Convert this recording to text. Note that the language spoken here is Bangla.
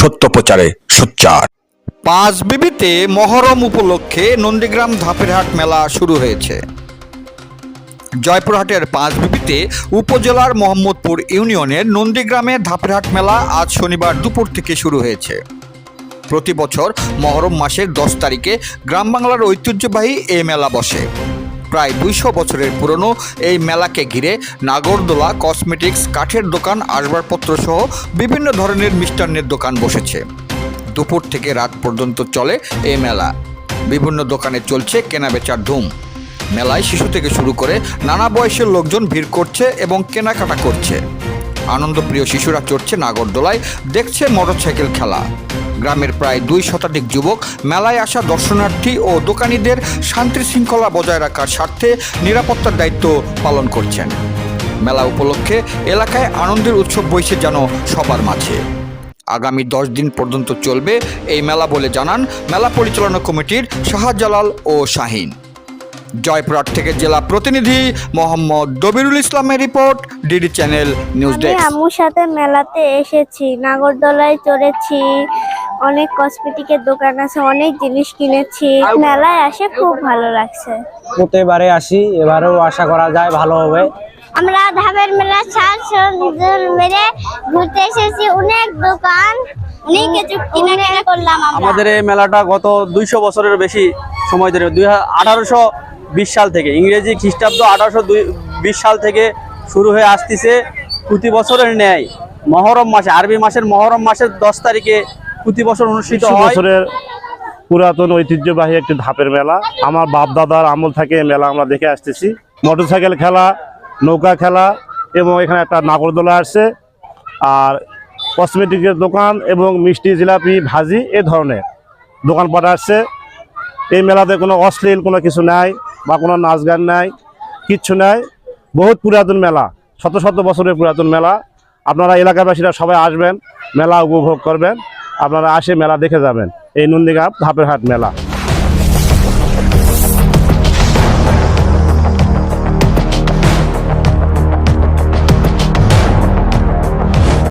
সত্য প্রচারে সোচ্চার। পাঁচ বিবিতে মহরম উপলক্ষে নন্দীগ্রাম ধাপেরহাট মেলা শুরু হয়েছে। জয়পুরহাটের পাঁচ বিবিতে উপজেলার মোহাম্মদপুর ইউনিয়নের নন্দীগ্রামে ধাপেরহাট মেলা আজ শনিবার দুপুর থেকে শুরু হয়েছে। প্রতি বছর মহরম মাসের দশ তারিখে গ্রাম বাংলার ঐতিহ্যবাহী এই মেলা বসে। প্রায় দুইশো বছরের পুরনো এই মেলাকে ঘিরে নাগরদোলা, কসমেটিক্স, কাঠের দোকান, আসবাবপত্র সহ বিভিন্ন ধরনের মিষ্টান্নের দোকান বসেছে। দুপুর থেকে রাত পর্যন্ত চলে এই মেলা। বিভিন্ন দোকানে চলছে কেনাবেচার ধুম। মেলায় শিশু থেকে শুরু করে নানা বয়সের লোকজন ভিড় করছে এবং কেনাকাটা করছে। আনন্দপ্রিয় শিশুরা চড়ছে নাগরদোলায়, দেখছে মোটরসাইকেল খেলা। গ্রামের প্রায় দুই শতাধিক যুবক মেলায় আসা দর্শনার্থী ও দোকানীদের শান্তি শৃঙ্খলা বজায় রাখার স্বার্থে নিরাপত্তার দায়িত্ব পালন করছেন। মেলা উপলক্ষে এলাকায় আনন্দের উৎসব বইছে যেন সবার মাঝে। আগামী দশ দিন পর্যন্ত চলবে এই মেলা বলে জানান মেলা পরিচালনা কমিটির শাহজালাল ও শাহিন। জয়পুরহাট থেকে জেলা প্রতিনিধি মোহাম্মদ দবিরুল ইসলামের রিপোর্ট ডিডি চ্যানেল নিউজ আমি ডেস্ক। আম্মুর সাথে মেলাতে এসেছি নাগরদোলায় চড়েছি অনেক কসমেটিকের দোকান আছে অনেক জিনিস কিনেছি। মেলায় আসে খুব ভালো লাগছে। প্রতিবারে আসি এবারেও আশা করা যায় ভালো হবে। আমরা ধাবের মেলা সাজ সজ্জার মেরে ঘুরতে এসেছি অনেক দোকান অনেক কিছু কেনাকাটা করলাম আমরা। আমাদের এই মেলাটা গত দুইশো বছরের বেশি সময় ধরে দুই আঠারোশো বিশ সাল থেকে। ইংরেজি খ্রিস্টাব্দ আঠারোশো বিশ সাল থেকে শুরু হয়ে আসতেছে প্রতি বছরের ন্যায়। মহরম মাসে আরবি মাসের মহরম মাসের দশ তারিখে প্রতি বছর অনুষ্ঠিত বছরের পুরাতন ঐতিহ্যবাহী একটি ধাপের মেলা। আমার বাপ দাদার আমল থেকে এই মেলা আমরা দেখে আসতেছি। মোটরসাইকেল খেলা নৌকা খেলা এবং এখানে একটা নাগরদোলা আসছে। আর কসমেটিকের দোকান এবং মিষ্টি জিলাপি ভাজি এ ধরনের দোকানপাট আসছে। এই মেলাতে কোনো অশ্লীল কোনো কিছু নাই। বা কোনো নাচ গান নাই, কিচ্ছু নাই। বহুত পুরাতন মেলা, শত শত বছরের পুরাতন মেলা। আপনারা এলাকাবাসীরা সবাই আসবেন, মেলা উপভোগ করবেন। আপনারা আসে মেলা দেখে যাবেন। এই নন্দীগ্রাম ধাপের হাট মেলা।